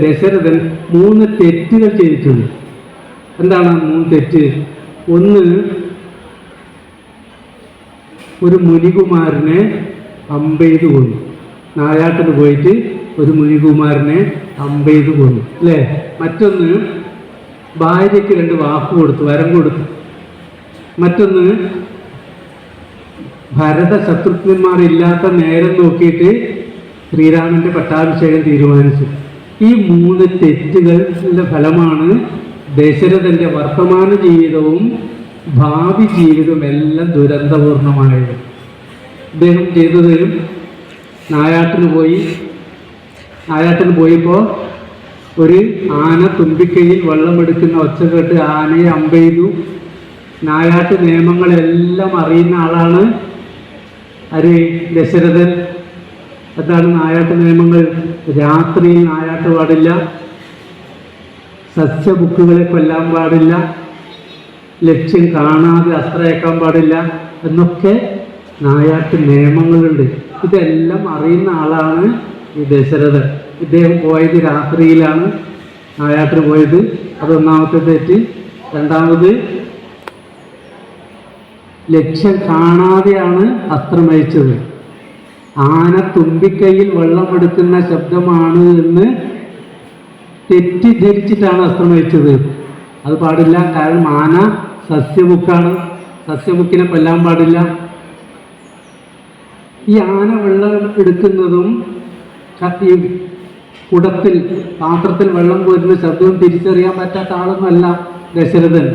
ദശരഥൻ മൂന്ന് തെറ്റുകൾ ചെയ്തിട്ടുണ്ട്. എന്താണ് മൂന്ന് തെറ്റ്? ഒന്ന് ഒരു മുനികുമാരനെ അമ്പെയ്ത് കൊന്നു. നായാട്ടിന് പോയിട്ട് ഒരു മുനികുമാരനെ അമ്പെയ്ത് കൊന്നു. അല്ലേ? മറ്റൊന്ന് ഭാര്യയ്ക്ക് രണ്ട് വാക്ക് കൊടുത്തു വരം കൊടുത്തു. മറ്റൊന്ന് ഭരത ശത്രുഘ്നന്മാരില്ലാത്ത നേരം നോക്കിയിട്ട് ശ്രീരാമന്റെ പട്ടാഭിഷേകം തീരുമാനിച്ചു. ഈ മൂന്ന് തെറ്റുകളുടെ ഫലമാണ് ദശരഥന്റെ വർത്തമാന ജീവിതവും ഭാവി ജീവിതവും എല്ലാം ദുരന്തപൂർണമായത്. അദ്ദേഹം ചെയ്തത് നായാട്ടിന് പോയി. നായാട്ടിന് പോയപ്പോൾ ഒരു ആന തുമ്പിക്കൈയിൽ വെള്ളമെടുക്കുന്ന ഒച്ച കേട്ട് ആനയെ അമ്പെയ്തു നായാട്ട് നിയമങ്ങളെല്ലാം അറിയുന്ന ആളാണ് ആര് ദശരഥൻ. എന്താണ് നായാട്ട് നിയമങ്ങൾ. രാത്രിയിൽ നായാട്ട് പാടില്ല. സസ്യബുക്കുകളെ കൊല്ലാൻ പാടില്ല. ലക്ഷ്യം കാണാതെ അസ്ത്രയേക്കാൻ പാടില്ല. എന്നൊക്കെ നായാട്ട് നിയമങ്ങളുണ്ട്. ഇതെല്ലാം അറിയുന്ന ആളാണ് ഈ ദശരഥൻ. ഇദ്ദേഹം പോയത് രാത്രിയിലാണ് നായാട്ടിന് പോയത്. അതൊന്നാമത്തെ തെറ്റ്. രണ്ടാമത് ലക്ഷ്യം കാണാതെയാണ് അസ്ത്രമയച്ചത് ആന തുമ്പിക്കൈയിൽ വെള്ളമെടുക്കുന്ന ശബ്ദമാണ് എന്ന് തെറ്റിദ്ധരിച്ചിട്ടാണ് അസ്ത്രമയച്ചത് അത് പാടില്ല. കാരണം ആന സസ്യമുക്കാണ്. സസ്യമുക്കിനെ കൊല്ലാൻ പാടില്ല. ഈ ആന വെള്ളം എടുക്കുന്നതും ഈ കുടത്തിൽ പാത്രത്തിൽ വെള്ളം പോരുന്ന ശബ്ദവും തിരിച്ചറിയാൻ പറ്റാത്ത ആളൊന്നുമല്ല ദശരഥൻ.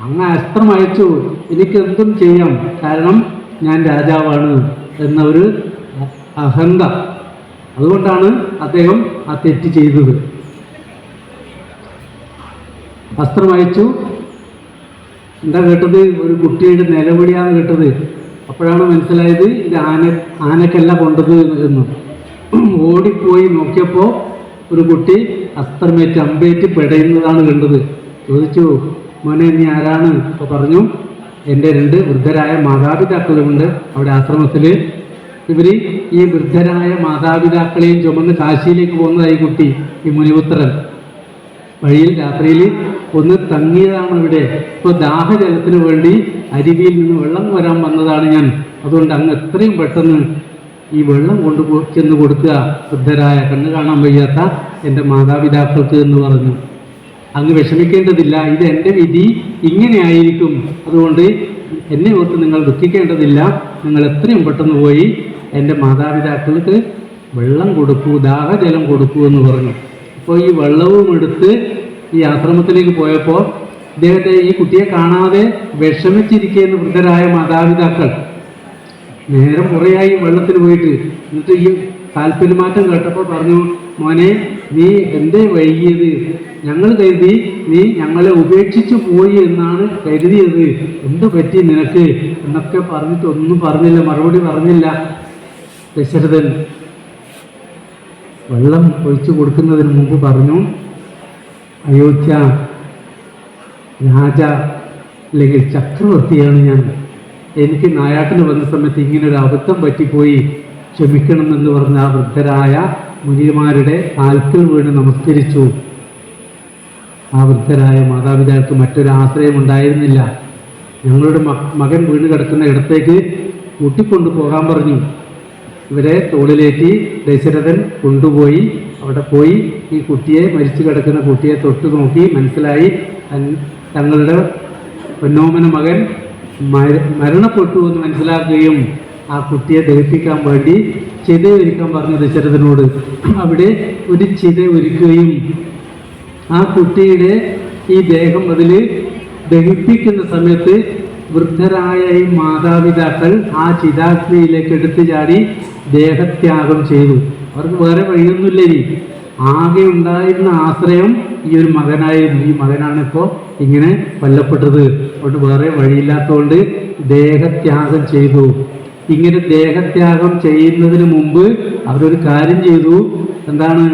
അങ്ങ് അസ്ത്രം അയച്ചു. എനിക്ക് എന്തും ചെയ്യാം. കാരണം ഞാൻ രാജാവാണ് എന്ന ഒരു അഹന്ത അതുകൊണ്ടാണ് അദ്ദേഹം ആ തെറ്റ് ചെയ്തത്. അസ്ത്രം അയച്ചു. എന്താ കേട്ടത്? ഒരു കുട്ടിയുടെ നിലവിളിയാണ് കേട്ടത്. അപ്പോഴാണ് മനസ്സിലായത് ഇത് ആന ആനക്കല്ല കൊണ്ടത് എന്ന്. ഓടിപ്പോയി നോക്കിയപ്പോൾ ഒരു കുട്ടി അസ്ത്രമേറ്റ് അമ്പേറ്റ് പെടയുന്നതാണ് കണ്ടത്. ചോദിച്ചു മോനെ നീ ആരാണ്? അപ്പോൾ പറഞ്ഞു എന്റെ രണ്ട് വൃദ്ധരായ മാതാപിതാക്കളുമുണ്ട് അവിടെ ആശ്രമത്തിൽ ഇവർ ഈ വൃദ്ധരായ മാതാപിതാക്കളെയും ചുമന്ന് കാശിയിലേക്ക് പോകുന്നതായി കുട്ടി ഈ മുനിപുത്രൻ. വഴിയിൽ രാത്രിയിൽ ഒന്ന് തങ്ങിയതാണ് ഇവിടെ. ഇപ്പോൾ ദാഹജലത്തിന് വേണ്ടി അരുവിയിൽ നിന്ന് വെള്ളം വരാൻ വന്നതാണ് ഞാൻ. അതുകൊണ്ട് അങ്ങ് എത്രയും പെട്ടെന്ന് ഈ വെള്ളം കൊണ്ടു ചെന്ന് കൊടുക്കുക. വൃദ്ധരായ കണ്ണു കാണാൻ വയ്യാത്ത എന്റെ മാതാപിതാക്കൾക്ക് എന്ന് പറഞ്ഞു. അങ്ങ് വിഷമിക്കേണ്ടതില്ല. ഇത് എന്റെ വിധി. ഇങ്ങനെയായിരിക്കും അതുകൊണ്ട് എന്നെ ഓർത്ത് നിങ്ങൾ ദുഃഖിക്കേണ്ടതില്ല. നിങ്ങൾ എത്രയും പെട്ടെന്ന് പോയി എന്റെ മാതാപിതാക്കൾക്ക് വെള്ളം കൊടുക്കൂ ദാഹജലം കൊടുക്കൂ എന്ന് പറഞ്ഞു. അപ്പോൾ ഈ വെള്ളവും എടുത്ത് ഈ ആശ്രമത്തിലേക്ക് പോയപ്പോൾ ഇദ്ദേഹത്തെ ഈ കുട്ടിയെ കാണാതെ വിഷമിച്ചിരിക്കുന്ന വൃദ്ധരായ മാതാപിതാക്കൾ നേരം കുറേയായി വെള്ളത്തിൽ പോയിട്ട്. എന്നിട്ട് ഈ താല്പര്യമാറ്റം കേട്ടപ്പോൾ പറഞ്ഞു മോനെ നീ എന്തേ വൈകിയത്? ഞങ്ങൾ കരുതി നീ ഞങ്ങളെ ഉപേക്ഷിച്ചു പോയി എന്നാണ് കരുതിയത്. എന്ത് പറ്റി നിനക്ക്? എന്നൊക്കെ പറഞ്ഞിട്ട് ഒന്നും പറഞ്ഞില്ല മറുപടി പറഞ്ഞില്ല. ദശരഥൻ വെള്ളം ഒഴിച്ചു കൊടുക്കുന്നതിന് മുമ്പ് പറഞ്ഞു അയോധ്യ രാജ അല്ലെങ്കിൽ ചക്രവർത്തിയാണ് ഞാൻ. എനിക്ക് നായാട്ടിന് വന്ന സമയത്ത് ഇങ്ങനെ ഒരു അബദ്ധം പറ്റിപ്പോയി. ക്ഷമിക്കണം എന്ന് പറഞ്ഞ ആ വൃദ്ധരായ മുനിമാരുടെ കാൽക്കൽ വീണ് നമസ്കരിച്ചു. ആ വൃദ്ധരായ മാതാപിതാക്കൾക്ക് മറ്റൊരു ആശ്രയം ഉണ്ടായിരുന്നില്ല. ഞങ്ങളുടെ മകൻ വീണ് കിടക്കുന്ന ഇടത്തേക്ക് കൂട്ടിക്കൊണ്ടു പോകാൻ പറഞ്ഞു. ഇവരെ തോളിലേറ്റി ദശരഥൻ കൊണ്ടുപോയി. അവിടെ പോയി ഈ കുട്ടിയെ മരിച്ചു കിടക്കുന്ന കുട്ടിയെ തൊട്ടു നോക്കി മനസ്സിലായി തങ്ങളുടെ പൊന്നോമന മകൻ മരണപ്പെട്ടു എന്ന് മനസ്സിലാക്കുകയും ആ കുട്ടിയെ ദഹിപ്പിക്കാൻ വേണ്ടി ചിത ഒരുക്കാൻ പറഞ്ഞു ദശരഥനോട്. അവിടെ ഒരു ചിത ഒരുക്കുകയും ആ കുട്ടിയുടെ ഈ ദേഹം അതിൽ ദഹിപ്പിക്കുന്ന സമയത്ത് വൃദ്ധരായ ഈ മാതാപിതാക്കൾ ആ ചിതാഗ്നിയിലേക്ക് എടുത്തു ചാടി ദേഹത്യാഗം ചെയ്തു. അവർക്ക് വേറെ വഴിയൊന്നുമില്ല ഇനി. ആകെ ഉണ്ടായിരുന്ന ആശ്രയം ഈ ഒരു മകനായിരുന്നു. ഈ മകനാണ് ഇപ്പോൾ ഇങ്ങനെ കൊല്ലപ്പെട്ടത്. അതുകൊണ്ട് വേറെ വഴിയില്ലാത്തതുകൊണ്ട് ദേഹത്യാഗം ചെയ്തു. ഇങ്ങനെ ദേഹത്യാഗം ചെയ്യുന്നതിന് മുമ്പ് അവരൊരു കാര്യം ചെയ്തു. എന്താണ്?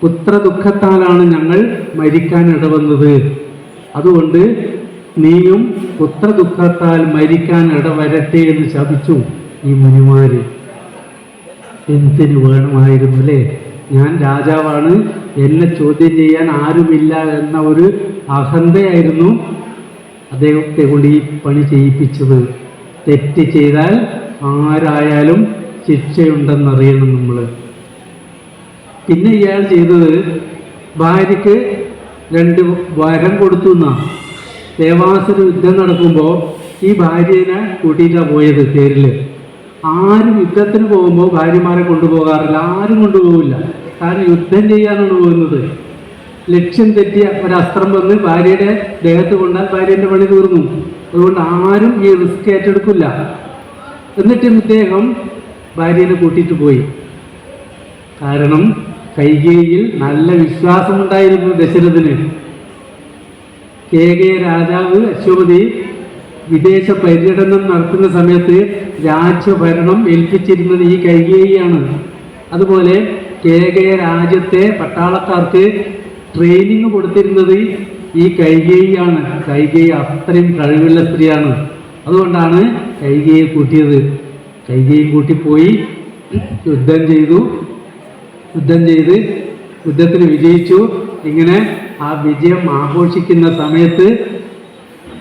പുത്ര ദുഃഖത്താലാണ് ഞങ്ങൾ മരിക്കാൻ ഇടവന്നത്. അതുകൊണ്ട് നീയും പുത്ര ദുഃഖത്താൽ മരിക്കാൻ ഇടവരട്ടെ എന്ന് ശപിച്ചു ഈ മുനിമാര്. എന്തിനു വേണമായിരുന്നു അല്ലേ ഞാൻ രാജാവാണ്. എന്നെ ചോദ്യം ചെയ്യാൻ ആരുമില്ല എന്ന ഒരു അഹന്തയായിരുന്നു അദ്ദേഹത്തെ കൊണ്ട് ഈ പണി ചെയ്യിപ്പിച്ചത്. തെറ്റ് ചെയ്താൽ ആരായാലും ശിക്ഷയുണ്ടെന്നറിയണം നമ്മൾ പിന്നെ ഇയാൾ ചെയ്തത് ഭാര്യയ്ക്ക് രണ്ട് വരം കൊടുത്തു എന്നാണ് ദേവാസുര യുദ്ധം നടക്കുമ്പോൾ ഈ ഭാര്യനെ കൂട്ടിയിട്ടാണ് പോയത് തേരിൽ ആരും യുദ്ധത്തിന് പോകുമ്പോൾ ഭാര്യമാരെ കൊണ്ടുപോകാറില്ല ആരും കൊണ്ടുപോകില്ല കാരണം യുദ്ധം ചെയ്യാനാണ് പോകുന്നത്. ലക്ഷ്യം തെറ്റിയ ഒരു അസ്ത്രം വന്ന് ഭാര്യയുടെ ദേഹത്ത് കൊണ്ടാൽ ഭാര്യന്റെ പണി തീർന്നു. അതുകൊണ്ട് ആരും ഈ റിസ്ക് ഏറ്റെടുക്കില്ല. എന്നിട്ടും ഇദ്ദേഹം ഭാര്യനെ കൂട്ടിയിട്ട് പോയി. കാരണം കൈകേയിൽ നല്ല വിശ്വാസമുണ്ടായിരുന്നു ദശരഥന്. കെ കെ രാജാവ് അശ്വപതി വിദേശ പര്യടനം നടത്തുന്ന സമയത്ത് രാജ്യഭരണം ഏൽപ്പിച്ചിരുന്നത് ഈ കൈകേയിയാണ്. അതുപോലെ കെ കെ രാജ്യത്തെ പട്ടാളക്കാർക്ക് ട്രെയിനിങ് കൊടുത്തിരുന്നത് ഈ കൈകേയിയാണ്. കൈകേയി അത്രയും കഴിവുള്ള സ്ത്രീയാണ്. അതുകൊണ്ടാണ് കൈകേയെ കൂട്ടിയത്. കൈകേയും കൂട്ടിപ്പോയി യുദ്ധം ചെയ്തു. യുദ്ധം ചെയ്ത് യുദ്ധത്തിൽ വിജയിച്ചു. ഇങ്ങനെ ആ വിജയം ആഘോഷിക്കുന്ന സമയത്ത്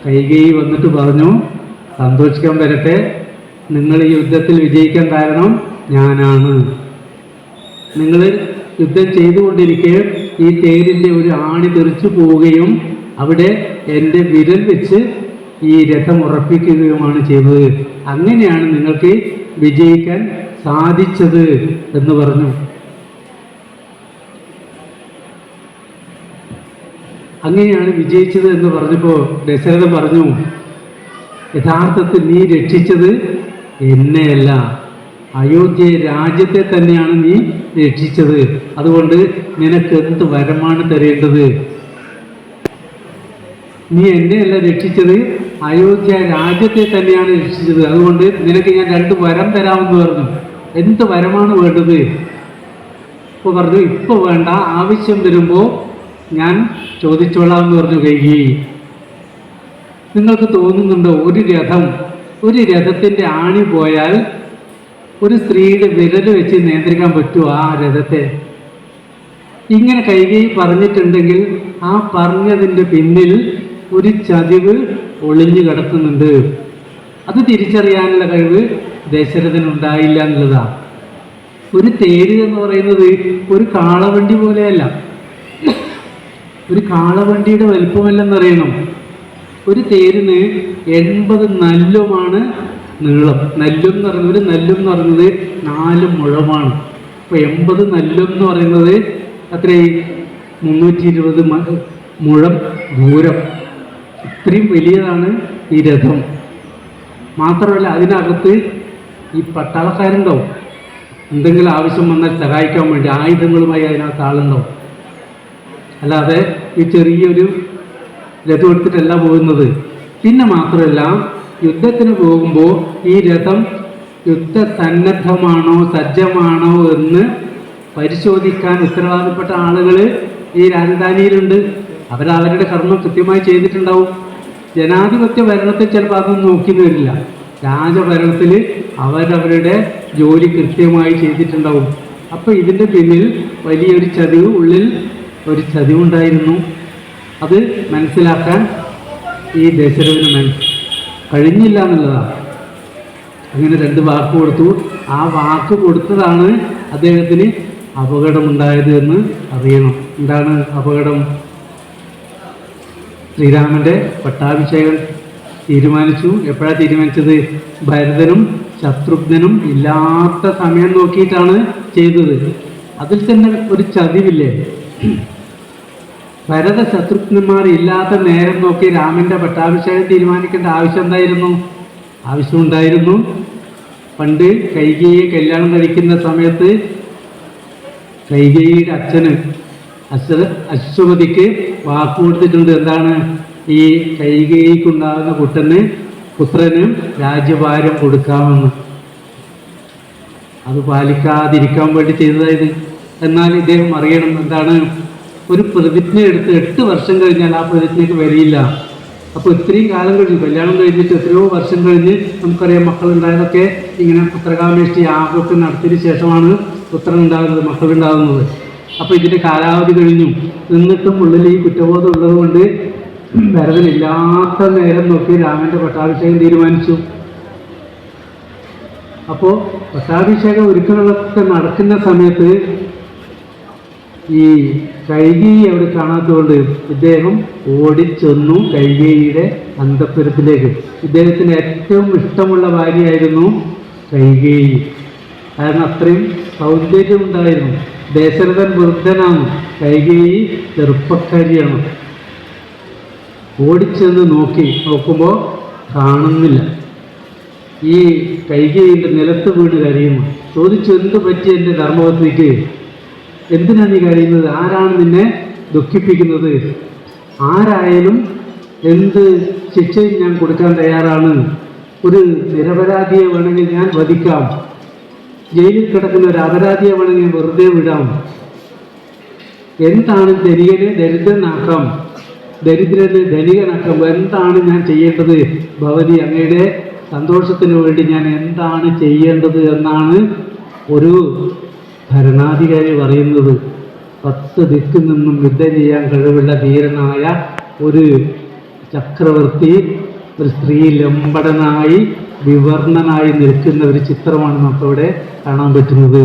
കൈകേയി വന്നിട്ട് പറഞ്ഞു സന്തോഷിക്കാൻ വരട്ടെ. നിങ്ങൾ ഈ യുദ്ധത്തിൽ വിജയിക്കാൻ കാരണം ഞാനാണ്. നിങ്ങൾ യുദ്ധം ചെയ്തുകൊണ്ടിരിക്കെ ഈ തേരിന്റെ ഒരു ആണി തെറിച്ചു പോവുകയും അവിടെ എന്റെ വിരൽ വെച്ച് ഈ രഥം ഉറപ്പിക്കുകയുമാണ് ചെയ്തത്. അങ്ങനെയാണ് നിങ്ങൾക്ക് വിജയിക്കാൻ സാധിച്ചത് എന്ന് പറഞ്ഞു. അങ്ങനെയാണ് വിജയിച്ചത് എന്ന് പറഞ്ഞപ്പോൾ ദശരഥൻ പറഞ്ഞു യഥാർത്ഥത്തിൽ നീ രക്ഷിച്ചത് എന്നെയല്ല. അയോധ്യ രാജ്യത്തെ തന്നെയാണ് നീ രക്ഷിച്ചത്. അതുകൊണ്ട് നിനക്ക് എന്ത് വരമാണ് തരേണ്ടത്? നീ എന്നെയല്ല രക്ഷിച്ചത്. അയോധ്യ രാജ്യത്തെ തന്നെയാണ് രക്ഷിച്ചത്. അതുകൊണ്ട് നിനക്ക് ഞാൻ രണ്ട് വരം തരാമെന്ന് പറഞ്ഞു. എന്ത് വരമാണ് വേണ്ടത്? ഇപ്പോൾ പറഞ്ഞു ഇപ്പോൾ വേണ്ട. ആവശ്യം വരുമ്പോൾ ഞാൻ ചോദിച്ചോളാം എന്ന് പറഞ്ഞു കൈകി നിങ്ങൾക്ക് തോന്നുന്നുണ്ടോ ഒരു രഥം? ഒരു രഥത്തിന്റെ ആണി പോയാൽ ഒരു സ്ത്രീയുടെ വിരൽ വെച്ച് നിയന്ത്രിക്കാൻ പറ്റുമോ ആ രഥത്തെ? ഇങ്ങനെ കൈകൈ പറഞ്ഞിട്ടുണ്ടെങ്കിൽ ആ പറഞ്ഞതിന്റെ പിന്നിൽ ഒരു ചതിവ് ഒളിഞ്ഞു കിടക്കുന്നുണ്ട്. അത് തിരിച്ചറിയാനുള്ള കഴിവ് ദശരഥനുണ്ടായില്ല എന്നുള്ളതാണ് ഒരു തേര് എന്ന് പറയുന്നത് ഒരു കാളവണ്ടി പോലെയല്ല. ഒരു കാളവണ്ടിയുടെ വലിപ്പമല്ലെന്നറിയണം? ഒരു തേരിന് എൺപത് നല്ലുമാണ് നീളം. നല്ലും എന്ന് പറയുന്നത് ഒരു നല്ലും എന്ന് പറയുന്നത് നാല് മുഴമാണ്. അപ്പോൾ എൺപത് നല്ലും എന്ന് പറയുന്നത് അത്രയും മുന്നൂറ്റി ഇരുപത് മുഴം ദൂരം. ഇത്രയും വലിയതാണ് ഈ രഥം. മാത്രമല്ല അതിനകത്ത് ഈ പട്ടാളക്കാരുണ്ടാവും. എന്തെങ്കിലും ആവശ്യം വന്നാൽ സഹായിക്കാൻ വേണ്ടി ആയുധങ്ങളുമായി അതിനകത്ത് ആളുണ്ടാവും. അല്ലാതെ ഈ ചെറിയൊരു രഥം എടുത്തിട്ടല്ല പോകുന്നത്. പിന്നെ മാത്രമല്ല യുദ്ധത്തിന് പോകുമ്പോൾ ഈ രഥം യുദ്ധ സന്നദ്ധമാണോ സജ്ജമാണോ എന്ന് പരിശോധിക്കാൻ ഉത്തരവാദപ്പെട്ട ആളുകൾ ഈ രാജധാനിയിലുണ്ട്. അവരവരുടെ കർമ്മം കൃത്യമായി ചെയ്തിട്ടുണ്ടാവും. ജനാധിപത്യ ഭരണത്തിൽ ചിലപ്പോൾ അതൊന്നും നോക്കി വരില്ല. രാജഭരണത്തിൽ അവരവരുടെ ജോലി കൃത്യമായി ചെയ്തിട്ടുണ്ടാവും. അപ്പോൾ ഇതിന്റെ പിന്നിൽ വലിയൊരു ചതിവ് ഉള്ളിൽ ഒരു ചതിവുണ്ടായിരുന്നു. അത് മനസ്സിലാക്കാൻ ഈ ദശരഥന് മനസ്സ് കഴിഞ്ഞില്ല എന്നുള്ളതാണ് അങ്ങനെ രണ്ട് വാക്ക് കൊടുത്തു. ആ വാക്ക് കൊടുത്തതാണ് അദ്ദേഹത്തിന് അപകടമുണ്ടായത് എന്ന് അറിയണം. എന്താണ് അപകടം? ശ്രീരാമന്റെ പട്ടാഭിഷേകം തീരുമാനിച്ചു. എപ്പോഴാണ് തീരുമാനിച്ചത്? ഭരതനും ശത്രുഘ്നനും ഇല്ലാത്ത സമയം നോക്കിയിട്ടാണ് ചെയ്തത്. അതിൽ തന്നെ ഒരു ചതിവില്ലേ? ഭരത ശത്രുഘ്നന്മാർ ഇല്ലാത്ത നേരം നോക്കി രാമന്റെ പട്ടാഭിഷേകം തീരുമാനിക്കേണ്ട ആവശ്യം എന്തായിരുന്നു? ആവശ്യമുണ്ടായിരുന്നു. പണ്ട് കൈകേയെ കല്യാണം കഴിക്കുന്ന സമയത്ത് കൈകേയിയുടെ അച്ഛന് അശ്വ അശ്വതിക്ക് വാക്ക് കൊടുത്തിട്ടുണ്ട് എന്താണ്? ഈ കൈകേയിക്കുണ്ടാകുന്ന കുട്ടന് പുത്രന് രാജ്യഭാരം കൊടുക്കാമെന്ന്. അത് പാലിക്കാതിരിക്കാൻ വേണ്ടി ചെയ്തതായത്. എന്നാൽ ഇദ്ദേഹം അറിയണം എന്താണ്? ഒരു പ്രതിജ്ഞ എടുത്ത് എട്ട് വർഷം കഴിഞ്ഞാൽ ആ പ്രതിജ്ഞയ്ക്ക് വരിയില്ല അപ്പോൾ ഇത്രയും കാലം കഴിഞ്ഞു കല്യാണം കഴിഞ്ഞിട്ട് എത്രയോ വർഷം കഴിഞ്ഞ് നമുക്കറിയാം മക്കളുണ്ടായതൊക്കെ ഇങ്ങനെ പുത്രകാമേഷ്ടി ആഘോഷം നടത്തിയതിന് ശേഷമാണ് പുത്രൻ ഉണ്ടാകുന്നത് മക്കളുണ്ടാകുന്നത്. അപ്പോൾ ഇതിന്റെ കാലാവധി കഴിഞ്ഞു. എന്നിട്ടും ഉള്ളിൽ ഈ കുറ്റബോധം ഉള്ളതുകൊണ്ട് കൊണ്ട് ഭരതനില്ലാത്ത നേരം നോക്കി രാമന്റെ പട്ടാഭിഷേകം തീരുമാനിച്ചു. അപ്പോൾ പട്ടാഭിഷേകം ഒരുക്കങ്ങളൊക്കെ നടക്കുന്ന സമയത്ത് ഈ കൈകേയി അവിടെ കാണാത്തതുകൊണ്ട് ഇദ്ദേഹം ഓടിച്ചെന്നു കൈകേയിയുടെ അന്തപ്പുരത്തിലേക്ക് ഇദ്ദേഹത്തിന് ഏറ്റവും ഇഷ്ടമുള്ള ഭാര്യയായിരുന്നു കൈകേയി. കാരണം അത്രയും സൗന്ദര്യം ഉണ്ടായിരുന്നു ദശരഥൻ വൃദ്ധനാണ്. കൈകേയി ചെറുപ്പക്കാരിയാണ്. ഓടിച്ചെന്ന് നോക്കി നോക്കുമ്പോൾ കാണുന്നില്ല. ഈ കൈകേയിന്റെ നിലത്ത് വീട് കരയുന്നു. ചോദിച്ചു എന്ത് പറ്റി എന്റെ ധർമ്മപത്നിക്ക്? എന്തിനാണ് നീ കരയുന്നത്? ആരാണ് നിന്നെ ദുഃഖിപ്പിക്കുന്നത്? ആരായാലും എന്ത് ശിക്ഷയും ഞാൻ കൊടുക്കാൻ തയ്യാറാണ്. ഒരു നിരപരാധിയെ വേണമെങ്കിൽ ഞാൻ വധിക്കാം. ജയിലിൽ കിടക്കുന്ന ഒരു അപരാധിയെ വേണമെങ്കിൽ വെറുതെ വിടാം. എന്താണ് ധനികനെ ദരിദ്രനാക്കാം? ദരിദ്രനെ ധനികനാക്കാം. എന്താണ് ഞാൻ ചെയ്യേണ്ടത്? ഭവതി അങ്ങയുടെ സന്തോഷത്തിന് വേണ്ടി ഞാൻ എന്താണ് ചെയ്യേണ്ടത് എന്നാണ് ഒരു ഭരണാധികാരി പറയുന്നത് പത്ത് ദിക്കിൽ നിന്നും യുദ്ധം ചെയ്യാൻ കഴിവുള്ള ധീരനായ ഒരു ചക്രവർത്തി ഒരു സ്ത്രീ ലംബടനായി വിവർണനായി നിൽക്കുന്ന ഒരു ചിത്രമാണ് നമുക്കവിടെ കാണാൻ പറ്റുന്നത്.